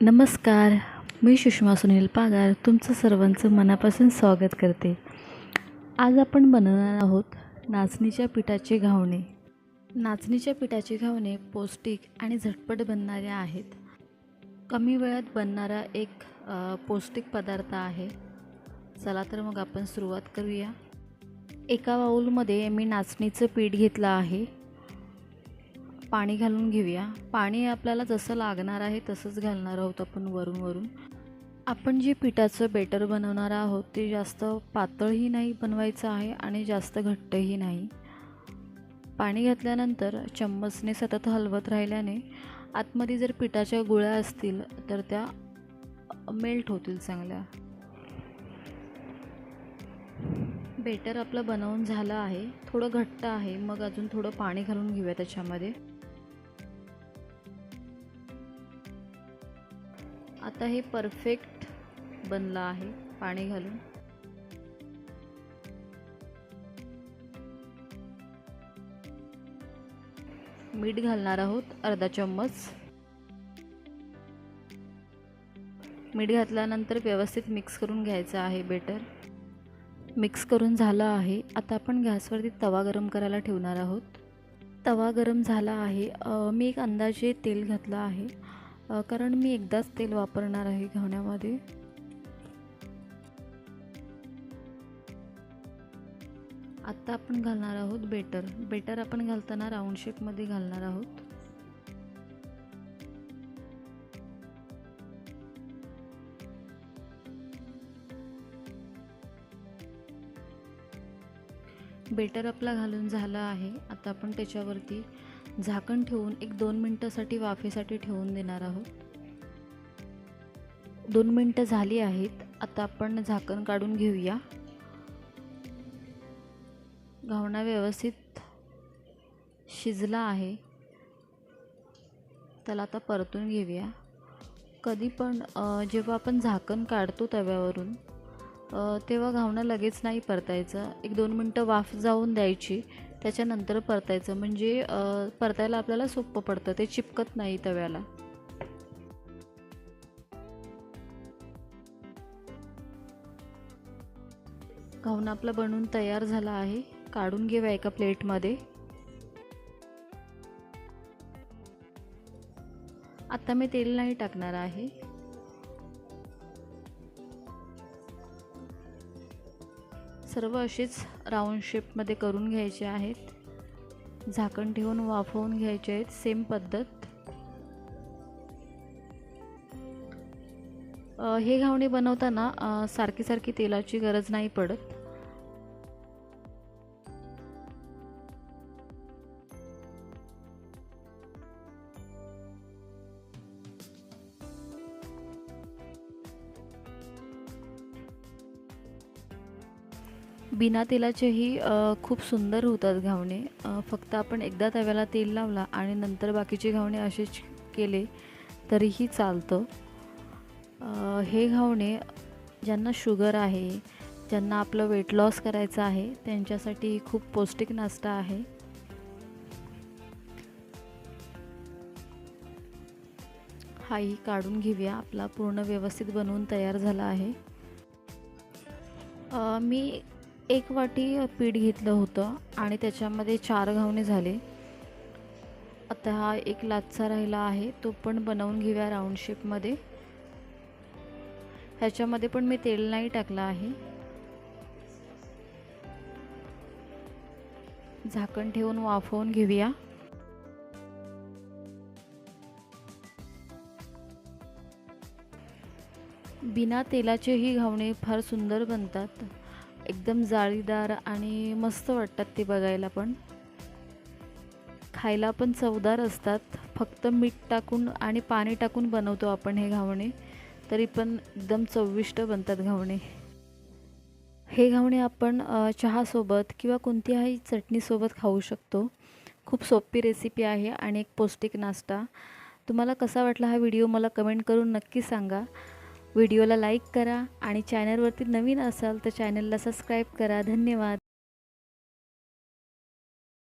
नमस्कार मी सुषमा सुनील पागार तुमचं सर्वांचं मनापासून स्वागत करते. आज आपण बनवणार आहोत नाचणीच्या पिठाचे घावणे. नाचणीच्या पिठाचे घावणे पौष्टिक आणि झटपट बनणाऱ्या आहेत. कमी वेळात बनणारा एक पौष्टिक पदार्थ आहे. चला तर मग आपण सुरुवात करूया. एका बाऊलमध्ये मी नाचणीचं पीठ घेतलं आहे. पाणी घालून घेऊया. पाणी आपल्याला जसं लागणार आहे तसंच घालणार आहोत आपण वरून वरून. आपण जे पिठाचं बेटर बनवणार आहोत ते जास्त पातळही नाही बनवायचं आहे आणि जास्त घट्टही नाही. पाणी घातल्यानंतर चम्मचने सतत हलवत राहिल्याने आतमध्ये जर पिठाच्या गुळ्या असतील तर त्या मेल्ट होतील चांगल्या. बेटर आपलं बनवून झालं आहे. थोडं घट्ट आहे. मग अजून थोडं पाणी घालून घेऊया त्याच्यामध्ये. आता हे परफेक्ट बनलं आहे पाणी घालून. मीठ घालणार आहोत अर्धा चम्मच. मीठ घातल्यानंतर व्यवस्थित मिक्स करून घ्यायचं आहे बेटर मिक्स करून झालं आहे. आता आपण गॅसवरती तवा गरम करायला ठेवणार आहोत. तवा गरम झाला आहे. मी एक अंदाजे तेल घातलं आहे. कारण मी एकदाच तेल वापरणार आहे घावण्यामध्ये आत्ता आपण घालणार आहोत बेटर. बेटर आपण घालताना राऊंड शेपमध्ये घालणार आहोत. बेटर आपला घालून झाला आहे. आता आपण त्याच्यावरती झाकण ठेवून एक दोन मिनटासाठी वाफेसाठी ठेवून देणार आहोत. दोन मिनटं झाली आहेत. आता आपण झाकण काढून घेऊया. घावणा व्यवस्थित शिजला आहे. त्याला आता परतून घेऊया. कधी पण जेव्हा आपण झाकण काढतो तव्यावरून तेव्हा घावणं लगेच नाही परतायचं. एक दोन मिनटं वाफ जाऊन द्यायची. त्याच्यानंतर परतायचं. म्हणजे परतायला आपल्याला सोपं पडतं. ते चिपकत नाही तव्याला. खाऊन आपला बनवून तयार झाला आहे. काढून घेऊया एका प्लेटमध्ये. आत्ता मी तेल नाही टाकणार आहे. सर्व असेच राऊंड शेपमध्ये करून घ्यायचे आहेत. झाकण ठेवून वाफवून घ्यायचे आहेत. सेम पद्धत. हे घावणे बनवताना सारखी सारखी तेलाची गरज नाही पडत. बिना तेलाचेही खूप सुंदर होतात घावणे. फक्त आपण एकदा तव्याला तेल लावला आणि नंतर बाकीचे घावणे असेच केले तरीही चालतं. हे घावणे ज्यांना शुगर आहे ज्यांना आपलं वेट लॉस करायचं आहे त्यांच्यासाठी खूप पौष्टिक नाश्ता आहे. हाही काढून घेऊया. आपला पूर्ण व्यवस्थित बनवून तयार झाला आहे. मी एक वाटी पीठ घेतलं होतं आणि त्याच्यामध्ये चार घावणे झाले. आता हा एक लाचा राहिला आहे तो पण बनवून घेऊया राऊंड शेपमध्ये ह्याच्यामध्ये पण मी तेल नाही टाकलं आहे. झाकण ठेवून वाफवून घेऊया. बिना तेलाचेही घावणे फार सुंदर बनतात. एकदम जाळीदार आणि मस्त वाटतात ते बघायला पण. खायला पण चवदार असतात. फक्त मीठ टाकून आणि पाणी टाकून बनवतो आपण हे घावणे. तरी पण एकदम चविष्ट बनतात घावणे. हे घावणे आपण चहासोबत किंवा कोणत्याही चटणीसोबत खाऊ शकतो. खूप सोपी रेसिपी आहे आणि एक पौष्टिक नाश्ता. तुम्हाला कसा वाटला हा व्हिडिओ मला कमेंट करून नक्की सांगा. व्हिडिओला लाईक करा आणि चॅनलवरती नवीन असाल तर चॅनलला सबस्क्राईब करा. धन्यवाद.